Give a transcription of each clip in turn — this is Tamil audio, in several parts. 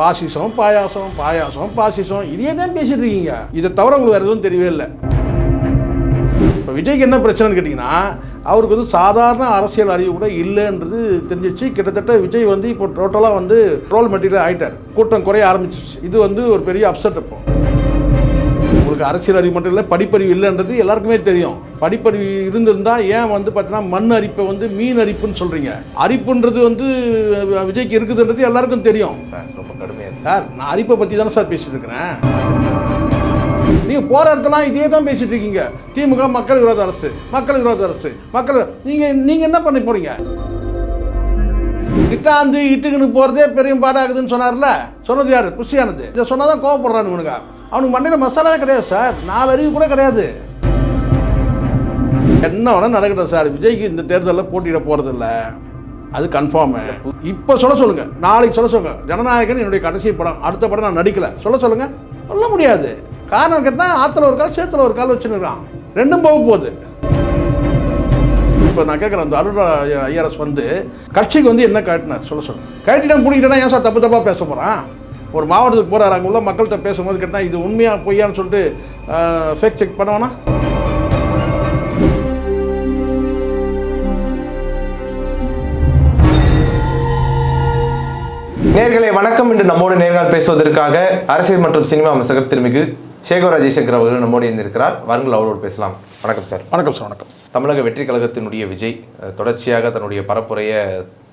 பாசிசம் பாயாசம் பாயாசம் பாசிசம். இதையே தான் பேசிட்டு இருக்கீங்க. இதை தவிர உங்களுக்கு வேறு எதுவும் தெரியவே இல்லை. இப்போ விஜய்க்கு என்ன பிரச்சனைன்னு கேட்டிங்கன்னா அவருக்கு வந்து சாதாரண அரசியல் அறிவு கூட இல்லைன்றது தெரிஞ்சிச்சு. கிட்டத்தட்ட விஜய் வந்து இப்போ டோட்டலாக வந்து ட்ரோல் மெட்டீரியல் ஆகிட்டார் கூட்டம் குறைய ஆரம்பிச்சிச்சு இது வந்து ஒரு பெரிய அப்செட் இப்போ. உங்களுக்கு அரசியல் அறிவு மட்டும் இல்லை படிப்பறிவு இல்லைன்றது எல்லாருக்குமே தெரியும். படிப்பறிவு இருந்திருந்தா ஏன் வந்து பார்த்தீங்கன்னா மண் அரிப்பை வந்து மீன் அரிப்புன்னு சொல்கிறீங்க அரிப்புன்றது வந்து விஜய்க்கு இருக்குதுன்றது எல்லாருக்கும் தெரியும். சார் ரொம்ப கடுமையாக சார் நான் அரிப்பை பற்றி தானே சார் பேசிட்டு இருக்கிறேன். நீங்கள் போகிற இடத்துலாம் இதே தான் பேசிட்டு இருக்கீங்க. திமுக மக்கள் விரோத அரசு மக்கள் விரோத அரசு மக்கள் நீங்கள் நீங்கள் என்ன பண்ண போறீங்க? இட்டாந்து இட்டுக்குன்னு போகிறதே பெரிய பாடாகுதுன்னு சொன்னார்ல? சொன்னது யார்? புஷியானது. இதை சொன்னால் தான் கோவப்படுறானு அவனுக்கு மண்டையில் மசாலாவே கிடையாது சார். நாலு அறிவு கூட கிடையாது. என்ன வேணால் நடக்கட்டும் சார். விஜய்க்கு இந்த தேர்தலில் போட்டியிட போகிறதில்ல அது கன்ஃபார்மு இப்போ சொல்ல சொல்லுங்கள் நாளைக்கு சொல்ல சொல்லுங்கள் ஜனநாயகன் என்னுடைய கடைசி படம். அடுத்த படம் நான் நடிக்கலை. சொல்ல சொல்லுங்கள் சொல்ல முடியாது. காரணம் கேட்டால் ஆற்றுல ஒரு கால் சேத்துல ஒரு கால் வச்சுருக்கான் ரெண்டும் போக போகுது. இப்போ நான் கேட்குறேன் அந்த அருள் ஐஆர்எஸ் வந்து கட்சிக்கு வந்து என்ன காட்டினார் சொல்ல சொல்லுங்கள் கட்டிடம் பிடிக்கிட்டேன்னா ஏன் சார் தப்பு தப்பாக பேச போகிறான் ஒரு மாவட்டத்துக்கு போகிறார் அங்கே உள்ள மக்கள்கிட்ட பேசும்போது கேட்டால் இது உண்மையாக பொய்யான்னு சொல்லிட்டு ஃபேக் செக் பண்ணுவானா? நேர்களை வணக்கம். இன்று நம்மோடு நேர்கால் பேசுவதற்காக அரசியல் மற்றும் சினிமா அமைச்சர் திருமிகு சேகர் ராஜேசங்கர் அவர்கள் நம்மோடு இருந்திருக்கிறார் வாருங்கள் அவரோடு பேசலாம். வணக்கம் சார். வணக்கம் சார் வணக்கம். தமிழக வெற்றி கழகத்தினுடைய விஜய் தொடர்ச்சியாக தன்னுடைய பரப்புரையை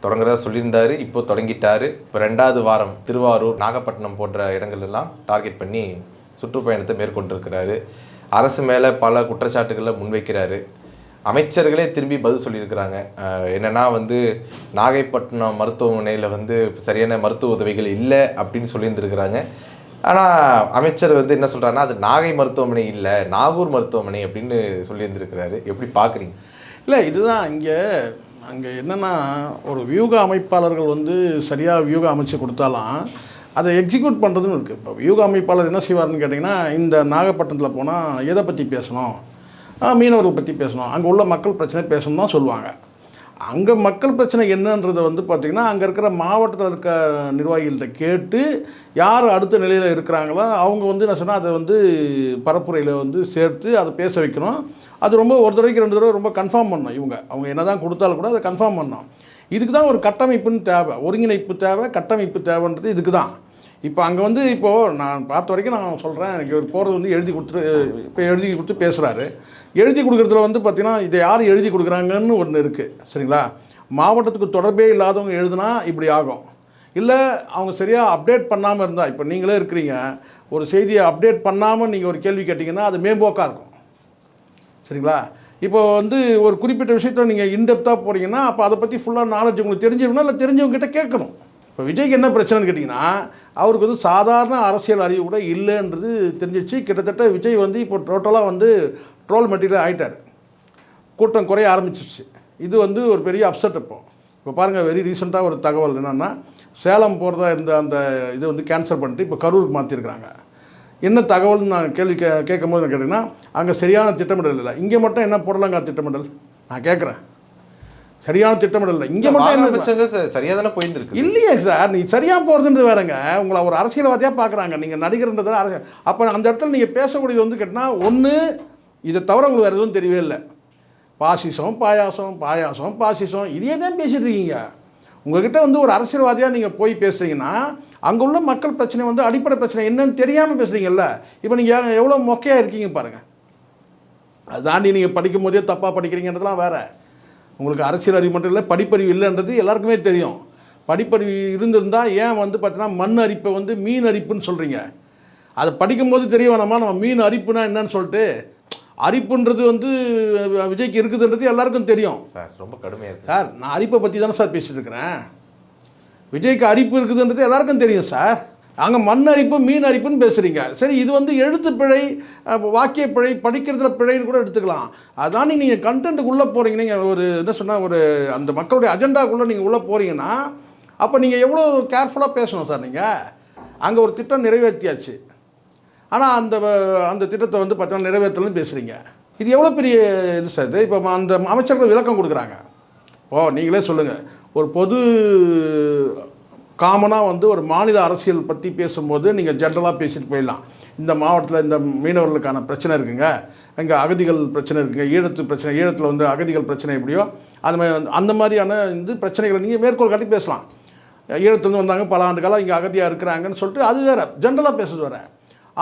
தொடங்குறதா சொல்லியிருந்தாரு இப்போ தொடங்கிட்டாரு. இப்போ ரெண்டாவது வாரம் திருவாரூர் நாகப்பட்டினம் போன்ற இடங்கள் எல்லாம் டார்கெட் பண்ணி சுற்றுப்பயணத்தை மேற்கொண்டிருக்கிறாரு. அரசு மேலே பல குற்றச்சாட்டுகளை முன்வைக்கிறாரு. அமைச்சர்களே திரும்பி பதில் சொல்லியிருக்கிறாங்க. என்னன்னா வந்து நாகைப்பட்டினம் மருத்துவமனையில் வந்து சரியான மருத்துவ உதவிகள் இல்லை அப்படின்னு சொல்லியிருந்திருக்கிறாங்க. ஆனால் அமைச்சர் வந்து என்ன சொல்கிறாருன்னா அது நாகை மருத்துவமனை இல்லை நாகூர் மருத்துவமனை அப்படின்னு சொல்லியிருந்திருக்கிறாரு. எப்படி பார்க்குறீங்க இல்லை இதுதான் இங்கே அங்கே என்னென்னா ஒரு வியூக அமைப்பாளர்கள் வந்து சரியாக வியூக அமைச்சு கொடுத்தாலும் அதை எக்ஸிக்யூட் பண்ணுறதுன்னு இருக்குது இப்போ வியூக அமைப்பாளர் என்ன செய்வார்னு கேட்டிங்கன்னா இந்த நாகப்பட்டினத்தில் போனால் எதை பற்றி பேசணும்? மீனவர்கள் பற்றி பேசணும். அங்கே உள்ள மக்கள் பிரச்சனை பேசணும் தான் சொல்லுவாங்க. அங்கே மக்கள் பிரச்சனை என்னன்றதை வந்து பார்த்திங்கன்னா அங்கே இருக்கிற மாவட்டத்தில் இருக்க நிர்வாகிகள்கிட்ட கேட்டு யார் அடுத்த நிலையில் இருக்கிறாங்களோ அவங்க வந்து என்ன சொன்னால் அதை வந்து பரப்புரையில் வந்து சேர்த்து அதை பேச வைக்கணும். அது ரொம்ப ஒரு தடவைக்கு ரெண்டு தடவை ரொம்ப கன்ஃபார்ம் பண்ணணும் இவங்க. அவங்க என்ன தான் கொடுத்தாலும் கூட அதை கன்ஃபார்ம் பண்ணணும். இதுக்கு தான் ஒரு கட்டமைப்புன்னு தேவை. ஒருங்கிணைப்பு தேவை கட்டமைப்பு தேவைன்றது இதுக்கு தான். இப்போ அங்கே வந்து இப்போது நான் பார்த்த வரைக்கும் நான் சொல்கிறேன் எனக்கு ஒரு போகிறது வந்து எழுதி கொடுத்துட்டு இப்போ எழுதி கொடுத்து பேசுகிறாரு எழுதி கொடுக்குறதுல வந்து பார்த்திங்கன்னா இதை யார் எழுதி கொடுக்குறாங்கன்னு ஒன்று இருக்குது சரிங்களா? மாவட்டத்துக்கு தொடர்பே இல்லாதவங்க எழுதுனா இப்படி ஆகும். இல்லை அவங்க சரியாக அப்டேட் பண்ணாமல் இருந்தால் இப்போ நீங்களே இருக்கிறீங்க ஒரு செய்தியை அப்டேட் பண்ணாமல் நீங்கள் ஒரு கேள்வி கேட்டிங்கன்னா அது மேம்போக்காக இருக்கும். சரிங்களா? இப்போ வந்து ஒரு குறிப்பிட்ட விஷயத்தில் நீங்கள் இன்டெப்த்தாக போகிறீங்கன்னா அப்போ அதை பற்றி ஃபுல்லாக நாலேஜ் உங்களுக்கு தெரிஞ்சிருக்கணும் இல்லை தெரிஞ்சவங்ககிட்ட கேட்கணும். இப்போ விஜய்க்கு என்ன பிரச்சனைன்னு கேட்டிங்கன்னா அவருக்கு வந்து சாதாரண அரசியல் அறிவு கூட இல்லைன்றது தெரிஞ்சிச்சு கிட்டத்தட்ட விஜய் வந்து இப்போ டோட்டலாக வந்து ட்ரோல் மெட்டீரியல் ஆகிட்டார் கூட்டம் குறைய ஆரம்பிச்சிருச்சு. இது வந்து ஒரு பெரிய அப்செட் இப்போ. இப்போ பாருங்கள் வெரி ரீசெண்டாக ஒரு தகவல் என்னென்னா சேலம் போகிறதா இருந்த அந்த இது வந்து கேன்சல் பண்ணிட்டு இப்போ கரூருக்கு மாற்றிருக்கிறாங்க என்ன தகவல்னு நான் கேள்வி கே கேட்கும் போது கேட்டிங்கன்னா அங்கே சரியான திட்டமிடல் இல்லை. இங்கே மட்டும் என்ன போடலாங்க திட்டமிடல்? நான் கேட்குறேன். சரியான திட்டமிடல் இல்லை. இங்கே மட்டும் என்ன சரியாக தானே போயிருந்துருக்கு இல்லையே சார். நீ சரியாக போகிறதுன்றது வேறங்க. உங்களை ஒரு அரசியல்வாதியாக பார்க்குறாங்க நீங்கள் நடிகர்ன்றது அரசியல். அப்போ அந்த இடத்துல நீங்கள் பேசக்கூடியது வந்து கேட்டால் ஒன்று இதை தவிர உங்களுக்கு வேறு எதுவும் தெரியவே இல்லை. பாசிசம் பாயாசம் பாயாசம் பாசிசம் இதையே தான் பேசிகிட்டு இருக்கீங்க. உங்ககிட்ட வந்து ஒரு அரசியல்வாதியாக நீங்கள் போய் பேசுகிறீங்கன்னா அங்கே உள்ள மக்கள் பிரச்சனை வந்து அடிப்படை பிரச்சனை என்னன்னு தெரியாமல் பேசுகிறீங்கல்ல இப்போ நீங்கள் எவ்வளோ மொக்கையாக இருக்கீங்க பாருங்கள் அதாண்டி நீங்கள் படிக்கும் போதே தப்பாக படிக்கிறீங்கன்றதுலாம் வேறு. உங்களுக்கு அரசியல் அறிவு மட்டும் இல்லை படிப்பறிவு இல்லைன்றது எல்லாருக்குமே தெரியும். படிப்பறிவு இருந்திருந்தால் ஏன் வந்து பார்த்தீங்கன்னா மண் அரிப்பை வந்து மீன் அரிப்புன்னு சொல்கிறீங்க அதை படிக்கும்போது தெரிய வேணாமா? நம்ம மீன் அரிப்புனா என்னன்னு சொல்லிட்டு அரிப்புன்றது வந்து விஜய்க்கு இருக்குதுன்றது எல்லாருக்கும் தெரியும். சார் ரொம்ப கடுமையாக சார் நான் அரிப்பை பற்றி தானே சார் பேசிட்டு இருக்கிறேன். விஜய்க்கு அரிப்பு இருக்குதுன்றது எல்லாருக்கும் தெரியும் சார். அங்கே மண் அரிப்பு மீன் அரிப்புன்னு பேசுகிறீங்க சரி இது வந்து எழுத்து பிழை வாக்கிய பிழை படிக்கிறதுல பிழைன்னு கூட எடுத்துக்கலாம். அதான் நீங்கள் கண்டென்ட்டுக்குள்ளே போகிறீங்க நீங்கள் ஒரு என்ன சொன்னால் ஒரு அந்த மக்களுடைய அஜெண்டாக்குள்ளே நீங்கள் உள்ளே போகிறீங்கன்னா அப்போ நீங்கள் எவ்வளோ கேர்ஃபுல்லாக பேசணும் சார் நீங்கள் அங்கே ஒரு திட்டம் நிறைவேற்றியாச்சு. ஆனால் அந்த வ- அந்த திட்டத்தை வந்து பார்த்தீங்கன்னா நிறைவேற்றலன்னு பேசுகிறீங்க இது எவ்வளோ பெரிய இது சார் இது? இப்போ அந்த அமைச்சர்கள் விளக்கம் கொடுக்குறாங்க. ஓ நீங்களே சொல்லுங்கள் ஒரு பொது காமனாக வந்து ஒரு மாநில அரசியல் பற்றி பேசும்போது நீங்கள் ஜென்ரலாக பேசிட்டு போயிடலாம். இந்த மாவட்டத்தில் இந்த மீனவர்களுக்கான பிரச்சனை இருக்குங்க. இங்கே அகதிகள் பிரச்சனை இருக்குங்க. ஈழத்து பிரச்சனை ஈழத்தில் வந்து அகதிகள் பிரச்சனை எப்படியோ அது மாதிரி அந்த மாதிரியான இது பிரச்சனைகளை நீங்கள் மேற்கோள் காட்டி பேசலாம். ஈழத்துலேருந்து வந்தாங்க பல ஆண்டு காலம் இங்கே அகதியாக இருக்கிறாங்கன்னு சொல்லிட்டு அது வேறு ஜென்ரலாக பேசுறது வேறு.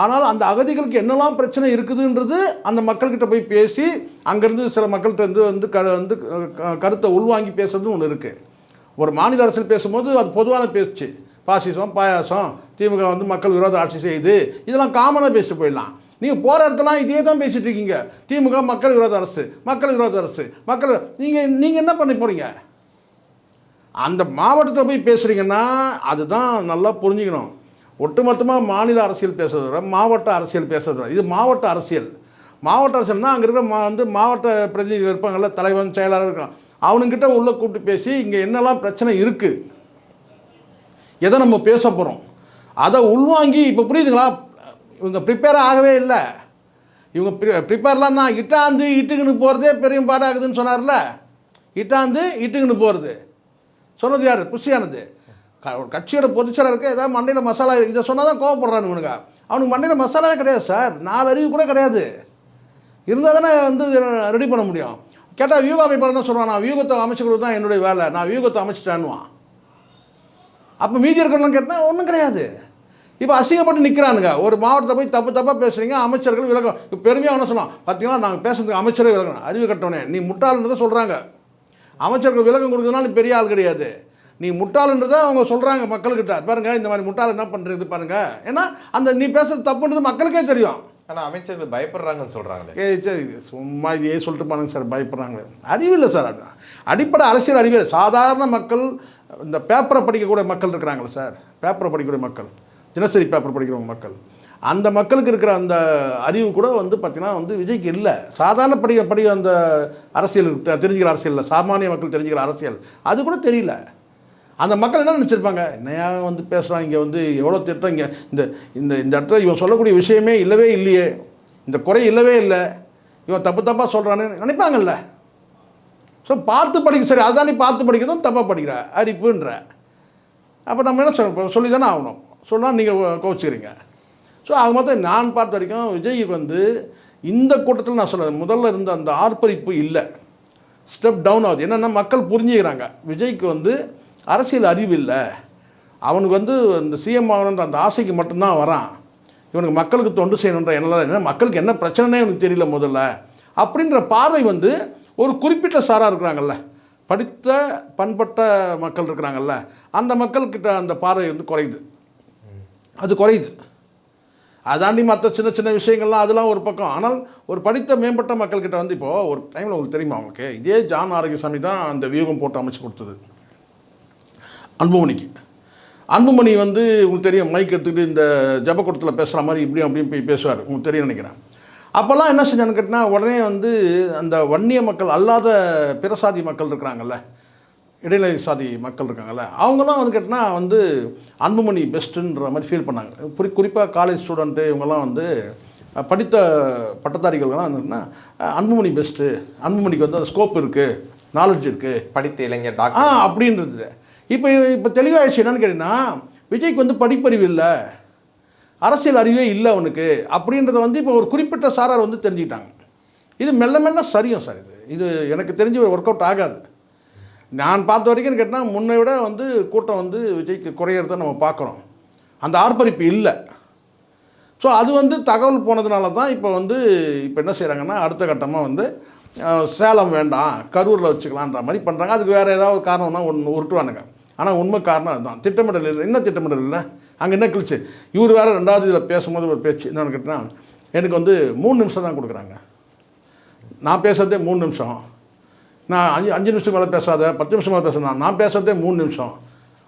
ஆனால் அந்த அகதிகளுக்கு என்னெல்லாம் பிரச்சனை இருக்குதுன்றது அந்த மக்கள்கிட்ட போய் பேசி அங்கேருந்து சில மக்கள்கிட்ட இருந்து வந்து க வந்து கருத்தை உள்வாங்கி பேசுறதுன்னு ஒன்று இருக்குது ஒரு மாநில அரசில் பேசும்போது அது பொதுவான பேச்சு. பாசிசம் பாயாசம் திமுக வந்து மக்கள் விரோத ஆட்சி செய்யுது இதெல்லாம் காமனாக பேசிட்டு போயிடலாம். நீங்கள் போகிற இடத்துலாம் இதே தான் பேசிகிட்டு இருக்கீங்க. திமுக மக்கள் விரோத அரசு மக்கள் விரோத அரசு மக்கள் நீங்கள் நீங்கள் என்ன பண்ண போகிறீங்க அந்த மாவட்டத்தில் போய் பேசுகிறீங்கன்னா அதுதான் நல்லா புரிஞ்சுக்கணும். ஒட்டுமொத்தமாக மாநில அரசியல் பேசுறத மாவட்ட அரசியல் பேசுறது இது மாவட்ட அரசியல். மாவட்ட அரசியல்னால் அங்கே இருக்கிற மா வந்து மாவட்ட பிரதிநிதிகள் இருப்பாங்கல்ல தலைவன் செயலாளர் இருக்கான் அவனுங்கிட்ட உள்ளே கூப்பிட்டு பேசி இங்கே என்னெல்லாம் பிரச்சனை இருக்குது எதை நம்ம பேச போகிறோம் அதை உள்வாங்கி இப்போ புரியுதுங்களா? இவங்க ப்ரிப்பேர் ஆகவே இல்லை. இவங்க ப்ரிப்பேர்லாம் நான் இட்டாந்து இட்டுக்குன்னு போகிறதே பெரிய பாடாகுதுன்னு சொன்னார்ல? இட்டாந்து இட்டுக்குன்னு போகிறது சொன்னது யார்? புஷியானது. ஒரு கட்சியோட பொதுச்செயலருக்கு ஏதாவது மண்டையில் மசாலா இதை சொன்னால் தான் கோவப்படுறானு இவனுக்கா அவனுக்கு மண்டையில் மசாலாவே கிடையாது சார். நாலு அறிவு கூட கிடையாது. இருந்தால் தானே வந்து ரெடி பண்ண முடியும். கேட்டால் வியூக அமைப்பாளர் தான் சொல்லுவான் நான் வியூகத்தை அமைச்சுக்கிறது தான் என்னுடைய வேலை. நான் வியூகத்தை அமைச்சிட்டேன்னுவான். அப்போ மீதி இருக்கணும்னு கேட்டால் ஒன்றும் கிடையாது. இப்போ அசிங்கப்பட்டு நிற்கிறானுங்க ஒரு மாவட்டத்தை போய் தப்பு தப்பாக பேசுகிறீங்க அமைச்சர்கள் விளக்கம். இப்போ பெருமையாக ஒன்று சொன்னோம் பார்த்தீங்கன்னா நாங்கள் பேசுறதுக்கு அமைச்சரே விலகணும் அறிவு கட்டணே நீ முட்டாள்ன்றதை சொல்கிறாங்க அமைச்சர்கள் விலகம் கொடுக்குறதுனால பெரிய ஆள் கிடையாது. நீ முட்டாள்ன்றதை அவங்க சொல்கிறாங்க மக்கள்கிட்ட. பாருங்க இந்த மாதிரி முட்டாள் என்ன பண்ணுறது பாருங்க. ஏன்னா அந்த நீ பேசுறது தப்புன்றது மக்களுக்கே தெரியும். ஆனா அமைச்சர்கள் பயப்படுறாங்கன்னு சொல்றாங்களே. ஏய் சரி சும்மா இதையே சொல்லிட்டு பாருங்க சார் பயப்படுறாங்க அறிவில்லை சார் அடிப்படை அரசியல் அறிவியல் சாதாரண மக்கள் இந்த பேப்பரை படிக்கக்கூடிய மக்கள் இருக்கிறாங்களே சார். பேப்பரை படிக்கக்கூடிய மக்கள். தினசரி பேப்பர் படிக்கிறவங்க மக்கள். அந்த மக்களுக்கு இருக்கிற அந்த அறிவு கூட வந்து பார்த்திங்கன்னா வந்து விஜய்க்கு இல்லை. சாதாரண படி படி அந்த அரசியல் தெரிஞ்சுக்கிற அரசியல் இல்லை. சாமானிய மக்கள் தெரிஞ்சுக்கிற அரசியல். அது கூட தெரியல. அந்த மக்கள் என்ன நினச்சிருப்பாங்க? என்னையா வந்து பேசுகிறான் இங்கே வந்து எவ்வளோ திட்டம் இங்கே இந்த இந்த இந்த இடத்துல இவன் சொல்லக்கூடிய விஷயமே இல்லவே இல்லையே. இந்த குறை இல்லவே இல்லை. இவன் தப்பு தப்பாக சொல்கிறான்னு நினைப்பாங்கல்ல. ஸோ பார்த்து படிக்க சரி அதான் நீ பார்த்து படிக்கிறதும் தப்பாக படிக்கிற அரிப்புன்ற அப்போ நம்ம என்ன சொல்ல சொல்லி தானே ஆகணும். சொன்னால் நீங்கள் கோச்சிக்கிறீங்க ஸோ அது மொத்தம் நான் பார்த்த வரைக்கும் விஜய்க்கு வந்து இந்த கூட்டத்தில் நான் சொல்கிறேன் முதல்ல இருந்த அந்த ஆர்ப்பரிப்பு இல்லை. ஸ்டெப் டவுன் ஆகுது. என்னென்னா மக்கள் புரிஞ்சுக்கிறாங்க. விஜய்க்கு வந்து அரசியல் அறிவு இல்லை. அவனுக்கு வந்து இந்த சிஎம் ஆகணுன்ற அந்த ஆசைக்கு மட்டும்தான் வரான். இவனுக்கு மக்களுக்கு தொண்டு செய்யணுன்ற என்ன என்ன மக்களுக்கு என்ன பிரச்சனைனே இவனுக்கு தெரியல முதல்ல. அப்படின்ற பார்வை வந்து ஒரு குறிப்பிட்ட சாராக இருக்கிறாங்கல்ல. படித்த பண்பட்ட மக்கள் இருக்கிறாங்கல்ல. அந்த மக்கள்கிட்ட அந்த பார்வை வந்து குறையுது. அது குறையுது. அதாண்டி மற்ற சின்ன சின்ன விஷயங்கள்லாம் அதெல்லாம் ஒரு பக்கம். ஆனால் ஒரு படித்த மேம்பட்ட மக்கள்கிட்ட வந்து இப்போது ஒரு டைமில் உங்களுக்கு தெரியுமா அவங்களுக்கு இதே ஜான் ஆரோக்கியசாமி தான் அந்த வியூகம் போட்டு அமைச்சு கொடுத்தது. அன்புமணிக்கு. அன்புமணி வந்து உங்களுக்கு தெரியும் மைக் எடுத்துக்கிட்டு இந்த ஜபக்கூடத்தில் பேசுகிற மாதிரி இப்படியும் அப்படியும் போய் பேசுவார். உங்களுக்கு தெரியும் நினைக்கிறேன். அப்போல்லாம் என்ன செஞ்சான்னு கேட்டால் உடனே வந்து அந்த வன்னிய மக்கள் அல்லாத பிறசாதி மக்கள் இருக்கிறாங்கல்ல இடைநிலை சாதி மக்கள் இருக்காங்கல்ல அவங்களாம் வந்து கேட்டினா வந்து அன்புமணி பெஸ்ட்டுன்ற மாதிரி ஃபீல் பண்ணாங்க. குறி குறிப்பாக காலேஜ் ஸ்டூடெண்ட்டு இவங்கெல்லாம் வந்து படித்த பட்டதாரிகள்லாம் என்னன்னா அஹ், அன்புமணி பெஸ்ட்டு அன்புமணிக்கு வந்து அந்த ஸ்கோப் இருக்குது நாலேஜ் இருக்குது படித்த இளைஞர் ஆ டாக்டர் அப்படின்றது. இப்போ இப்போ தெளிவாகிடுச்சு என்னன்னு கேட்டிங்கன்னா விஜய்க்கு வந்து படிப்பறிவு இல்லை. அரசியல் அறிவே இல்லை அவனுக்கு. அப்படின்றத வந்து இப்போ ஒரு குறிப்பிட்ட சாரார் வந்து தெரிஞ்சுக்கிட்டாங்க. இது மெல்ல மெல்ல சரியும் சார் இது. இது எனக்கு தெரிஞ்சு ஒர்க் அவுட் ஆகாது. நான் பார்த்த வரைக்கும் கேட்டால் முன்னை விட வந்து கூட்டம் வந்து விஜய்க்கு குறையிறத நம்ம பார்க்குறோம் அந்த ஆர்ப்பரிப்பு இல்லை. ஸோ அது வந்து தகவல் போனதுனால தான் இப்போ வந்து இப்போ என்ன செய்கிறாங்கன்னா அடுத்த கட்டமாக வந்து சேலம் வேண்டாம் கரூரில் வச்சுக்கலான்ற மாதிரி பண்ணுறாங்க அதுக்கு வேறு ஏதாவது காரணம்னா ஒன்று உருட்டுவானுங்க. ஆனால் உண்மை காரணம் அதுதான். திட்டமிடல் இல்லை. என்ன திட்டமிடல் இல்லை? அங்கே என்ன கிழிச்சு? இவர் வேறு ரெண்டாவது இதில் பேசும்போது ஒரு பேச்சு என்னன்னு கேட்டால் எனக்கு வந்து மூணு நிமிஷம் தான் கொடுக்குறாங்க. நான் பேசுகிறதே மூணு நிமிஷம். நான் அஞ்சு அஞ்சு நிமிஷம் மேலே பேசாத பத்து நிமிஷம் மேலே பேசுனா நான் பேசுகிறதே மூணு நிமிஷம்.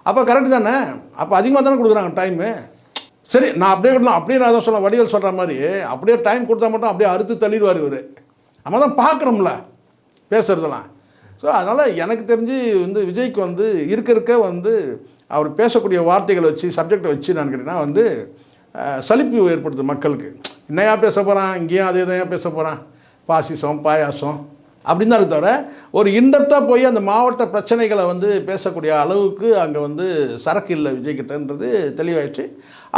அப்போ கரெக்டு தானே? அப்போ அதிகமாக தானே கொடுக்குறாங்க டைமு சரி நான் அப்படியே கொடுக்கலாம் அப்படியே நான் தான் சொல்ல வடிகள் சொல்கிற மாதிரி அப்படியே டைம் கொடுத்தா மட்டும் அப்படியே அறுத்து தள்ளிடுவார் இவர். நம்ம தான் பார்க்குறோம்ல பேசுகிறதெல்லாம் ஸோ அதனால் எனக்கு தெரிஞ்சு வந்து விஜய்க்கு வந்து இருக்க இருக்க வந்து அவர் பேசக்கூடிய வார்த்தைகளை வச்சு சப்ஜெக்டை வச்சு நான் கேட்டீங்கன்னா வந்து சலிப்பு ஏற்படுது மக்களுக்கு. என்னையா பேச போகிறான் இங்கேயும் அதே தான் பேச போகிறான் பாசிசம் பாயாசம் அப்படின்னு தான் இருக்கு தவிர ஒரு இன்டெப்த்தாக போய் அந்த மாவட்ட பிரச்சனைகளை வந்து பேசக்கூடிய அளவுக்கு அங்கே வந்து சரக்கு இல்லை விஜய்கிட்டன்றது தெளிவாயிடுச்சு.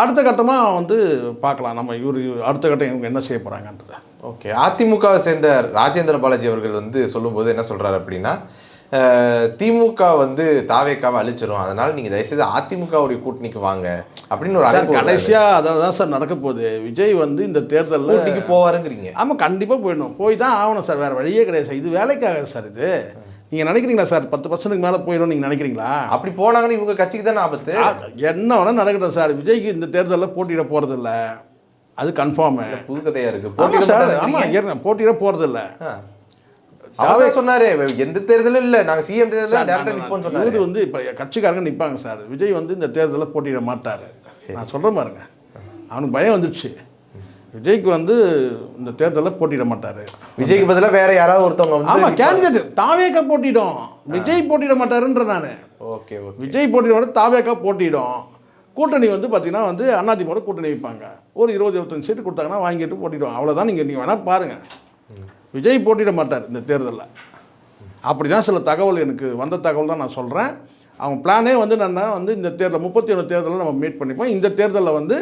அடுத்த கட்டமாக வந்து பார்க்கலாம். நம்ம இவர் அடுத்த கட்டம் இவங்க என்ன செய்ய போகிறாங்கன்றத ஓகே. அதிமுகவை சேர்ந்த ராஜேந்திர பாலாஜி அவர்கள் வந்து சொல்லும்போது என்ன சொல்றாரு அப்படின்னா திமுக வந்து தாவேக்காவை அழிச்சிரும். அதனால நீங்க தயவுசெய்து அதிமுகவுடைய கூட்டணிக்கு வாங்க அப்படின்னு ஒரு. கடைசியாக அதான் தான் சார் நடக்க போகுது. விஜய் வந்து இந்த தேர்தலில் கூட்டணிக்கு போவாருங்கிறீங்க. ஆமாம் கண்டிப்பாக போயிடணும். போய் தான் ஆகணும் சார். வேறு வழியே கிடையாது சார். இது வேலைக்காக சார் இது. நீங்கள் நினைக்கிறீங்களா சார்? பத்து பர்சன்ட்டுக்கு மேலே போயிடும் நீங்கள் நினைக்கிறீங்களா? அப்படி போனாங்கன்னா இவங்க கட்சிக்கு தானே ஆபத்து? என்ன வேணால் நடக்கட்டும் சார். விஜய்க்கு இந்த தேர்தலில் போட்டியிட போகிறதில்ல அது கன்ஃபார்மு புது கதையா இருக்கு. ஆமாம் போட்டியிட போகிறதில்ல. அவர் சொன்னாரு. எந்த தேர்தலும் இல்ல. நாங்க சிஎம் தேர்தல் டேரக்டா நிப்போம்னு சொன்னாரு. இவர் வந்து இப்போ கட்சிக்காரங்க நிற்பாங்க சார். விஜய் வந்து இந்த தேர்தலில் போட்டியிட மாட்டார். நான் சொல்கிறேன் பாருங்க. அவனுக்கு பயம் வந்துடுச்சு விஜய்க்கு வந்து இந்த தேர்தலில் போட்டியிட மாட்டார். விஜய்க்கு பதிலா வேற யாராவது ஒருத்தவங்க ஆமாம் கேண்டிடேட் தாவேக்கா போட்டியிடும். விஜய் போட்டியிட மாட்டாருன்ற நான். Okay okay. விஜய் போட்டியிட தாவேக்கா போட்டியிடும். கூட்டணி வந்து பார்த்தீங்கன்னா வந்து அதிமுக கூட்டணி வைப்பாங்க. ஒரு இருபது இருபத்தஞ்சு சீட்டு கொடுத்தாங்கன்னா வாங்கிட்டு போட்டிடுவோம் அவ்வளோதான் நீங்கள் நீங்கள் வேணால் பாருங்கள் விஜய் போட்டியிட மாட்டார் இந்த தேர்தலில். அப்படி தான் சில தகவல் எனக்கு வந்த தகவல் தான் நான் சொல்கிறேன் அவங்க பிளானே வந்து என்னன்னா வந்து இந்த தேர்தல் முப்பத்தி ஒன்று தேர்தலில் நம்ம மீட் பண்ணிப்போம். இந்த தேர்தலில் வந்து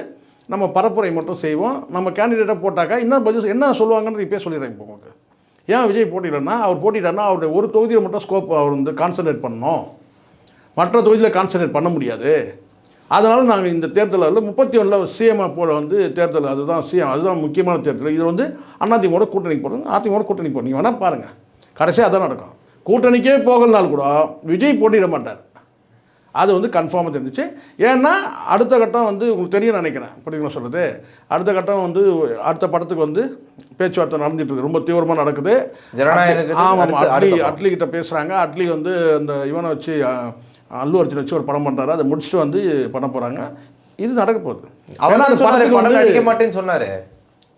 நம்ம பரப்புரை மட்டும் செய்வோம். நம்ம கேண்டிடேட்டை போட்டாக்கா என்ன பதில் என்ன சொல்லுவாங்கன்னு இப்போயே சொல்லிடுறேன் இப்போ உங்களுக்கு. ஏன் விஜய் போட்டிடுறேன்னா அவர் போட்டிட்டாருன்னா அவருடைய ஒரு தொகுதியில் மட்டும் ஸ்கோப் அவர் வந்து கான்சன்ட்ரேட் பண்ணணும். மற்ற தொகுதியில் கான்சன்ட்ரேட் பண்ண முடியாது. அதனால் நாங்கள் இந்த தேர்தலில் முப்பத்தி ஒன்றில் சிஎம்ஆ போல வந்து தேர்தல் அதுதான் சிஎம் அதுதான் முக்கியமான தேர்தல். இது வந்து அதிமுக கூட்டணிக்கு போடுங்க அதிமுக கூட்டணி போடுங்க. நீங்கள் வேணால் பாருங்கள் கடைசியாக அதான் நடக்கும். கூட்டணிக்கே போகலனாலும் கூட விஜய் போட்டியிட மாட்டார். அது வந்து கன்ஃபார்மாக தெரிஞ்சிச்சு. ஏன்னா அடுத்த கட்டம் வந்து உங்களுக்கு தெரியும் நினைக்கிறேன். புரியுங்களா சொல்கிறது அடுத்த கட்டம் வந்து அடுத்த படத்துக்கு வந்து பேச்சுவார்த்தை நடந்துட்டு இருக்கு. ரொம்ப தீவிரமாக நடக்குது. ஜனநாயகத்துக்கு ஆமாம் அட்லி. அட்லி கிட்ட பேசுகிறாங்க அட்லி வந்து அந்த இவனை வச்சு அல்லு அர்ஜுன் வச்சு ஒரு படம் பண்ணுறாரு அதை முடிச்சுட்டு வந்து பண்ண போகிறாங்க இது நடக்க போகுது. வந்து நடிக்க மாட்டேன்னு சொன்னாரு.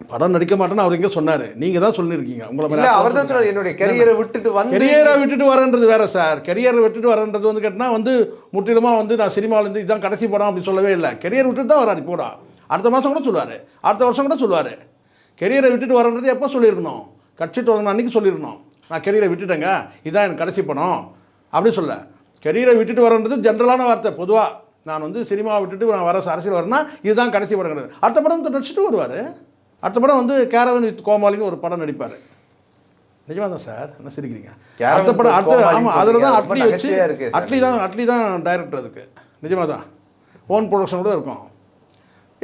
படம் நடிக்க மாட்டேன்னு அவர் எங்கே சொன்னார்? நீங்கள் தான் சொல்லியிருக்கீங்க. உங்களை இல்ல அவர் தான் சொன்னாரு என்னுடைய கரியரை விட்டுட்டு வந்து கெரியரை விட்டுட்டு வரேன்றது வேற சார் கெரியரை விட்டுட்டு வரேன்றது வந்து கேட்டினா வந்து முற்றிலுமாக வந்து நான் சினிமாவிலேருந்து இதுதான் கடைசி படம் அப்படி சொல்லவே இல்லை. கெரியர் விட்டுட்டு தான் வராரு போடா. அடுத்த மாதம் கூட சொல்லுவார். அடுத்த வருஷம் கூட சொல்லுவார். கெரியரை விட்டுட்டு வரேன்றது எப்போ சொல்லியிருக்கணும்? கட்சி தொடங்கின அன்றைக்கி சொல்லியிருக்கணும். நான் கெரியரை விட்டுட்டேங்க. இதுதான் எனக்கு கடைசி படம். அப்படி சொல்ல. கெரியரை விட்டுட்டு வரேன்றது ஜென்ரலான வார்த்தை பொதுவாக நான் வந்து சினிமாவை விட்டுட்டு நான் வர அரசியல் வரேன்னா இதுதான் கடைசி படம் கிடையாது அடுத்த படம் நடிச்சுட்டு வருவார். அடுத்த படம் வந்து கேரவன் வித் கோமாளின்னு ஒரு படம் நடிப்பார். நிஜமா தான் சார்? என்ன சிரிக்கிறீங்க? அடுத்த படம் அடுத்த ஆமாம் அதில் தான். அட்லி வச்சு. அட்லி தான் அட்லி தான் டைரக்டர் அதுக்கு. நிஜமா தான் ஓன் ப்ரொடக்ஷன் கூட இருக்கும்.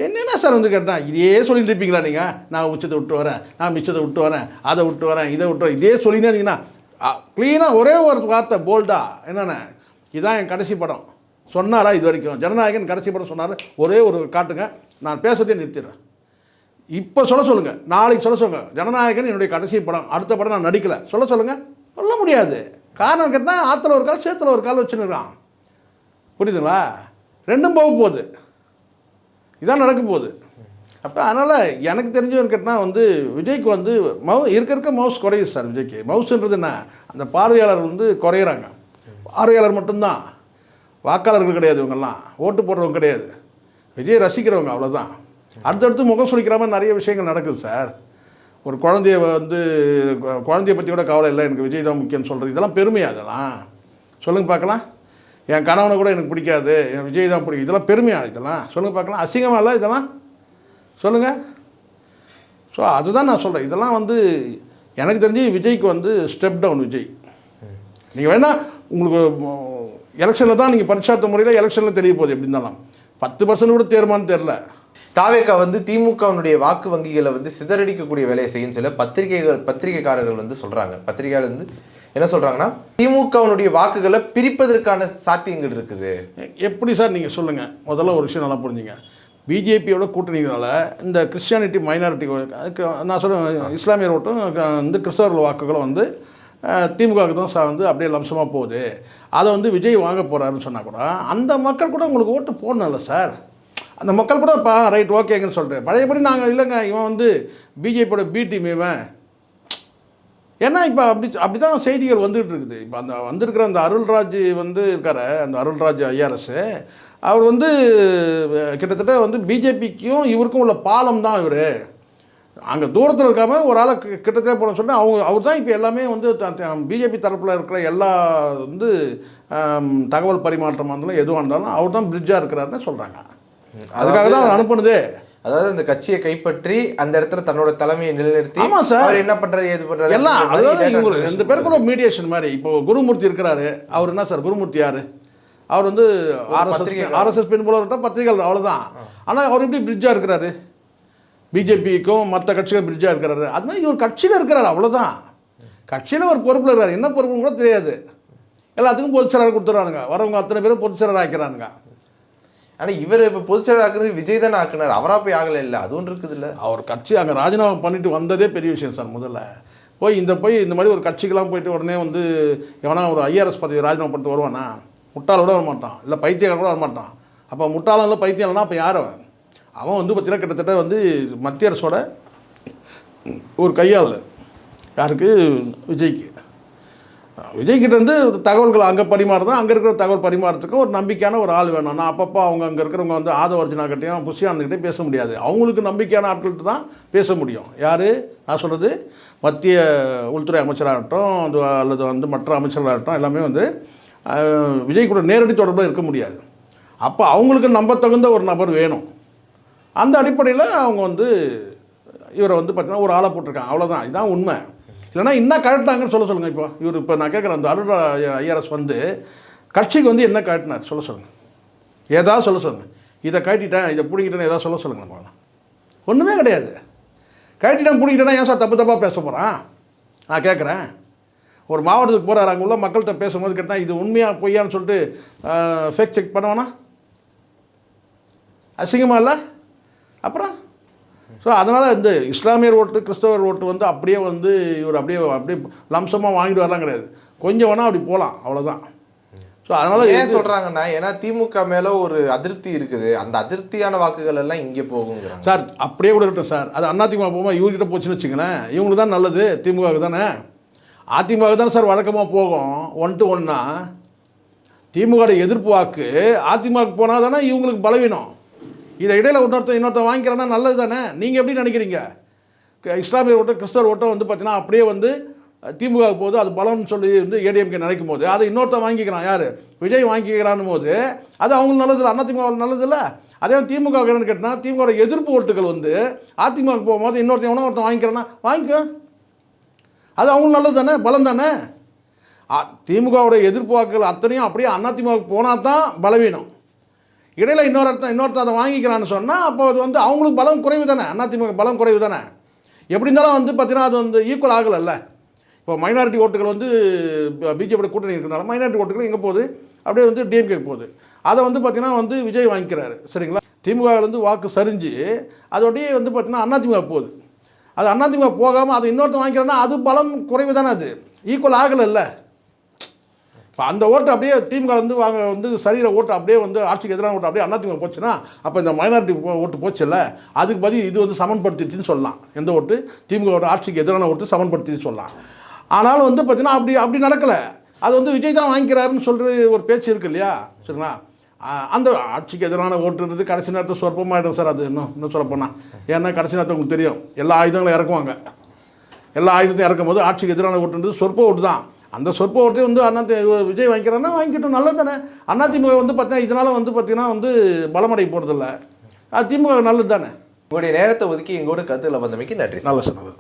என்னென்ன சார் வந்து கேட்டேன் இதே சொல்லிட்டு இருப்பீங்களா நீங்கள் நான் உச்சத்தை விட்டு வரேன் நான் மிச்சத்தை விட்டு வரேன் அதை விட்டு வரேன் இதை விட்டு வரேன். இதே சொல்லினே இருந்தீங்கன்னா க்ளீனாக ஒரே ஒரு வார்த்தை போல்டா என்னென்ன? இதான் என் கடைசி படம். சொன்னாரா இது வரைக்கும்? ஜனநாயகன் கடைசி படம் சொன்னார். ஒரே ஒரு காட்டுங்க நான் பேசுறதே நிறுத்திடுறேன். இப்போ சொல்ல சொல்லுங்கள் நாளைக்கு சொல்ல சொல்லுங்கள் ஜனநாயகன் என்னுடைய கடைசி படம். அடுத்த படம் நான் நடிக்கலை. சொல்ல சொல்லுங்கள் சொல்ல முடியாது. காரணம் கேட்டால் ஆற்றுல ஒரு கால் சேத்துல ஒரு கால் வச்சுருக்கான் புரியுதுங்களா? ரெண்டும் போக போகுது. இதான் நடக்க போகுது. அப்போ அதனால் எனக்கு தெரிஞ்சவன் கேட்டால் வந்து விஜய்க்கு வந்து மவு இருக்க இருக்க மவுஸ் குறையுது சார் விஜய்க்கு. மவுஸ்ன்றது என்ன? அந்த பார்வையாளர் வந்து குறையிறாங்க. பார்வையாளர் மட்டும்தான். வாக்காளர்கள் கிடையாது இவங்கெல்லாம். ஓட்டு போடுறவங்க கிடையாது. விஜய் ரசிக்கிறவங்க அவ்வளோதான் அடுத்தடுத்து முகம் சுளிக்கிற மாதிரி நிறைய விஷயங்கள் நடக்குது சார். ஒரு குழந்தைய வந்து கு- குழந்தைய பற்றி கூட கவலை இல்லை எனக்கு விஜய் தான் முக்கியம்னு சொல்கிறது இதெல்லாம் பெருமையா அதெல்லாம். சொல்லுங்கள் பார்க்கலாம். என் கணவனை கூட எனக்கு பிடிக்காது என் விஜய் தான் பிடிக்கும். இதெல்லாம் பெருமையா இதெல்லாம். சொல்லுங்கள் பார்க்கலாம். அசிங்கமாக இல்லை இதெல்லாம்? சொல்லுங்கள் ஸோ அதுதான் நான் சொல்கிறேன் இதெல்லாம் வந்து எனக்கு தெரிஞ்சு விஜய்க்கு வந்து ஸ்டெப் டவுன் விஜய். நீங்கள் வேணால் உங்களுக்கு எலெக்ஷனில் தான் நீங்கள் பரிட்சார்த்த முறையில் எலெக்ஷனில் தெரிய போகுது எப்படி இருந்தாலும். பத்து பர்சன்ட் கூட தேருமான்னு தெரில தாவேக்கா வந்து திமுகவினுடைய வாக்கு வங்கிகளை வந்து சிதறடிக்கக்கூடிய வேலையை செய்யும் சில பத்திரிகைகள் பத்திரிகைக்காரர்கள் வந்து சொல்றாங்க. பத்திரிகையாளர் வந்து என்ன சொல்றாங்கன்னா திமுகவினுடைய வாக்குகளை பிரிப்பதற்கான சாத்தியங்கள் இருக்குது. எப்படி சார் நீங்கள் சொல்லுங்கள் முதல்ல ஒரு விஷயம் நல்லா புரிஞ்சுங்க. பிஜேபியோட கூட்டணினால இந்த கிறிஸ்டியானிட்டி மைனாரிட்டி அதுக்கு நான் சொல்கிறேன் இஸ்லாமியர் ஓட்டும் வந்து கிறிஸ்தவர்கள் வாக்குகளும் வந்து திமுகவுக்கு தான் சார் வந்து அப்படியே லம்சமாக போகுது. அதை வந்து விஜய் வாங்க போகிறாருன்னு சொன்னால் கூட அந்த மக்கள் கூட உங்களுக்கு ஓட்டு போடணும்ல சார்? அந்த மக்கள் கூட பா ரைட் ஓகேங்கன்னு சொல்கிறேன் பழையபடி நாங்கள் இல்லைங்க இவன் வந்து பிஜேபியோட பி டீம் இவன். ஏன்னா இப்போ அப்படி அப்படி தான் செய்திகள் வந்துகிட்டு இருக்குது. இப்போ அந்த வந்திருக்கிற அந்த அருள்ராஜ் வந்து இருக்கார் அந்த அருள்ராஜ் ஐஆர்எஸ் அவர் வந்து கிட்டத்தட்ட வந்து பிஜேபிக்கும் இவருக்கும் உள்ள பாலம் தான் இவர். அங்கே தூரத்தில் இருக்காம ஒரு ஆளை கிட்டத்தட்ட போன சொன்னால் அவங்க அவர் தான் இப்போ எல்லாமே வந்து பிஜேபி தரப்பில் இருக்கிற எல்லா வந்து தகவல் பரிமாற்றமாக இருந்தாலும் எதுவாக இருந்தாலும் அவர் தான் பிரிட்ஜாக இருக்கிறாருன்னு சொல்கிறாங்க அதுக்காக தான் அனுப்புனதே. அதாவது அந்த கட்சியை கைப்பற்றி அந்த இடத்துல தன்னோட தலைமையை நிலைநிறுத்தி ஆமா சார். அவர் என்ன பண்றாரு ஏது பண்றாரு எல்லாம் அதாவது இவங்க ரெண்டு பேருக்குள்ள மீடியேஷன் மாதிரி. இப்போ குருமூர்த்தி இருக்கிறாரு. அவர் என்ன சார் குருமூர்த்தி யாரு? அவர் வந்து ஆர்எஸ்எஸ். ஆர்எஸ்எஸ் பின்புலர்கிட்ட பத்திரிகையாளர். அவ்வளோதான் ஆனால் அவர் எப்படி பிரிட்ஜாக இருக்கிறாரு? பிஜேபிக்கும் மற்ற கட்சிகள் பிரிட்ஜாக இருக்கிறாரு. அது மாதிரி இவர் கட்சியில் இருக்கிறாரு அவ்வளோதான் கட்சியில் ஒரு பொறுப்பில் இருக்காரு. என்ன பொறுப்புன்னு கூட தெரியாது. எல்லாத்துக்கும் பொதுச் செயலாளர் கொடுத்துறானுங்க வரவங்க அத்தனை பேரும் பொதுச் செயலாளர் ஆக்கிறானுங்க ஆனால் இவர் இப்போ பொதுச்செயலர் ஆக்குறது விஜய் தானே ஆக்குனார். அவராக போய் ஆகலை இல்லை? அதுவும் இருக்குது இல்லை அவர் கட்சி அங்கே ராஜினாமா பண்ணிட்டு வந்ததே பெரிய விஷயம் சார் முதல்ல. போய் இந்த போய் இந்த மாதிரி ஒரு கட்சிக்கெல்லாம் போயிட்டு உடனே வந்து எவனா ஒரு ஐஆர்எஸ் பதவி ராஜினாமா பண்ணிட்டு வருவானா? முட்டாளோட கூட வரமாட்டான். இல்லை பைத்தியம் கூட வரமாட்டான். அப்போ முட்டாளம் இல்லை பைத்தியம் இல்லைனா அப்போ யார் அவன்? அவன் வந்து பார்த்தீங்கன்னா கிட்டத்தட்ட வந்து மத்திய அரசோட ஒரு கையாள் யாருக்கு? விஜய்க்கு. விஜய்கிட்ட இருந்து ஒரு தகவல்கள் அங்கே பரிமாறுதான் அங்கே இருக்கிற தகவல் பரிமாறத்துக்கும் ஒரு நம்பிக்கையான ஒரு ஆள் வேணும். நான் அப்பப்போ அவங்க அங்கே இருக்கிறவங்க வந்து ஆதவ அர்ஜுனா கிட்டையும் பேச முடியாது. அவங்களுக்கு நம்பிக்கையான ஆட்கள்கிட்ட தான் பேச முடியும். யார்? நான் சொல்கிறது மத்திய உள்துறை அமைச்சராகட்டும் அது அல்லது வந்து மற்ற அமைச்சர்களாகட்டும் எல்லாமே வந்து விஜய் கூட நேரடி தொடர்பில் இருக்க முடியாது. அப்போ அவங்களுக்கு நம்ப தகுந்த ஒரு நபர் வேணும். அந்த அடிப்படையில் அவங்க வந்து இவரை வந்து பார்த்திங்கன்னா ஒரு ஆளை போட்டிருக்காங்க. அவ்வளோதான் இதுதான் உண்மை. இல்லைன்னா என்ன கழட்டினாங்கன்னு சொல்ல சொல்லுங்கள் இப்போ. இவர் இப்போ நான் கேட்குறேன் அந்த அருண் ஐஆர்எஸ் வந்து கட்சிக்கு வந்து என்ன கழட்டினார் சொல்ல சொல்லுங்கள் ஏதாவது சொல்ல சொல்லுங்கள் இதை கழட்டிட்டேன் இதை பிடிக்கிட்டேன்னு ஏதாவது சொல்ல சொல்லுங்கள் நம்ம. ஒன்றுமே கிடையாது. கழட்டிட்டேன் பிடிக்கிட்டேன்னா ஏன் சார் தப்பு தப்பாக பேச போகிறான் நான் கேட்குறேன் ஒரு மாவட்டத்துக்கு போகிறாரு அங்கே உள்ள மக்கள்கிட்ட பேசும்போது கேட்டால் இது உண்மையாக பொய்யான்னு சொல்லிட்டு ஃபேக் செக் பண்ணுவானா? அசிங்கமாக இல்லை? அப்புறம் ஸோ அதனால் இந்த இஸ்லாமியர் ஓட்டு கிறிஸ்தவர் ஓட்டு வந்து அப்படியே வந்து இவர் அப்படியே அப்படியே லம்சமாக வாங்கிட்டு வரலாம் கிடையாது. கொஞ்சம் வேணால் அப்படி போகலாம் அவ்வளோதான் ஸோ அதனால் ஏன் சொல்றாங்கன்னா ஏன்னா திமுக மேல ஒரு அதிருப்தி இருக்குது. அந்த அதிருப்தியான வாக்குகள் எல்லாம் இங்கே போகுங்கிறாங்க. சார் அப்படியே கூட இருக்கட்டும் சார். அது அதிமுக போகும்போது இவர்கிட்ட போச்சுன்னு வச்சுங்களேன் இவங்களுக்கு தான் நல்லது திமுகவுக்கு தானே? அதிமுக தானே சார் வழக்கமாக போகும். ஒன் டு ஒன்னா திமுக எதிர்ப்பு வாக்கு அதிமுகவுக்கு போனால் தானே இவங்களுக்கு பலவீனம். இதை இடையில் இன்னொருத்தன் இன்னொருத்தன் வாங்கிக்கிறேன்னா நல்லது தானே? நீங்கள் எப்படி நினைக்கிறீங்க? இஸ்லாமிய இஸ்லாமியர் ஓட்டம் கிறிஸ்தவர் ஓட்டம் வந்து பார்த்தீங்கன்னா அப்படியே வந்து திமுகவுக்கு போது அது பலம்னு சொல்லி வந்து ஏடிஎம்கே நினைக்கும் போது அதை இன்னொருத்தன் வாங்கிக்கிறான் யார்? விஜய் வாங்கிக்கிறான் போது அது அவங்களுக்கு நல்லது இல்லை திமுக நல்லது இல்லை? அதே திமுக என்னன்னு கேட்டால் திமுக எதிர்ப்பு ஓட்டுகள் வந்து அதிமுக போகும்போது இன்னொருத்தன் எவனோ ஒருத்தன் வாங்கிக்கிறானா வாங்கிக்கோ. அது அவங்களுக்கு நல்லது தானே? பலம் தானே? திமுகவுடைய எதிர்ப்பு வாக்குகள் அத்தனையும் அப்படியே அதிமுக போனால் தான் பலவீனம். இடையில் இன்னொருத்தன் இன்னொருத்த அதை வாங்கிக்கிறான்னு சொன்னால் அப்போ அது வந்து அவங்களுக்கு பலம் குறைவு தானே அதிமுக பலம் குறைவு தானே எப்படி இருந்தாலும் வந்து பார்த்தீங்கன்னா அது வந்து ஈக்குவல் ஆகலைல்ல. இப்போ மைனாரிட்டி ஓட்டுகள் வந்து பிஜேபியோட கூட்டணி இருக்கிறனால மைனாரிட்டி ஓட்டுகள் எங்கே போகுது? அப்படியே வந்து டிஎம்கே போகுது. அதை வந்து பார்த்திங்கன்னா வந்து விஜய் வாங்கிக்கிறாரு. சரிங்களா? திமுகவிலேருந்து வாக்கு சரிஞ்சு அதோடய வந்து பார்த்திங்கன்னா அதிமுக போகுது. அது அதிமுக போகாமல் அது இன்னொருத்தன் வாங்கிக்கிறான்னா அது பலம் குறைவு தானே அது? ஈக்குவல் ஆகலைல்ல. இப்போ அந்த ஓட்டு அப்படியே திமுக வந்து வாங்க வந்து சரியிற ஓட்டு அப்படியே வந்து ஆட்சிக்கு எதிரான ஓட்டு அப்படியே அதிமுக போச்சுன்னா அப்போ இந்த மைனாரிட்டி ஓட்டு போச்சுல்ல அதுக்கு பதில் இது வந்து சமன்படுத்திடுச்சுன்னு சொல்லலாம். எந்த ஓட்டு? திமுக ஆட்சிக்கு எதிரான ஓட்டு சமன்படுத்திடுன்னு சொல்லலாம். ஆனாலும் வந்து பார்த்தீங்கன்னா அப்படி அப்படி நடக்கலை. அது வந்து விஜய் தான் வாங்கிக்கிறாருன்னு சொல்கிற ஒரு பேச்சு இருக்கு இல்லையா? சரிங்களா? அந்த ஆட்சிக்கு எதிரான ஓட்டுன்றது கடைசி நேரத்தில் சொற்பமாயிடும் சார் அது இன்னும் இன்னும் சொல்லப்போனால் ஏன்னா கடைசி நேரத்தில் உங்களுக்கு தெரியும் எல்லா ஆயுதங்களும் இறக்குவாங்க. எல்லா ஆயுதத்தையும் இறக்கும் போது ஆட்சிக்கு எதிரான ஓட்டுன்றது சொற்ப ஓட்டு தான். அந்த சொற்ப ஓட்டை வந்து அண்ணா விஜய் வாங்கிக்கிறான்னா வாங்கிக்கிட்டோம் நல்லது தானே அதிமுக வந்து பார்த்தீங்கன்னா இதனால் வந்து பார்த்தீங்கன்னா வந்து பலமடை போகிறதில்ல அது திமுக நல்லது தானே உங்களுடைய நேரத்தை ஒதுக்கி எங்கூட கருத்துல வந்தமைக்கு நன்றி. நல்ல நல்லது.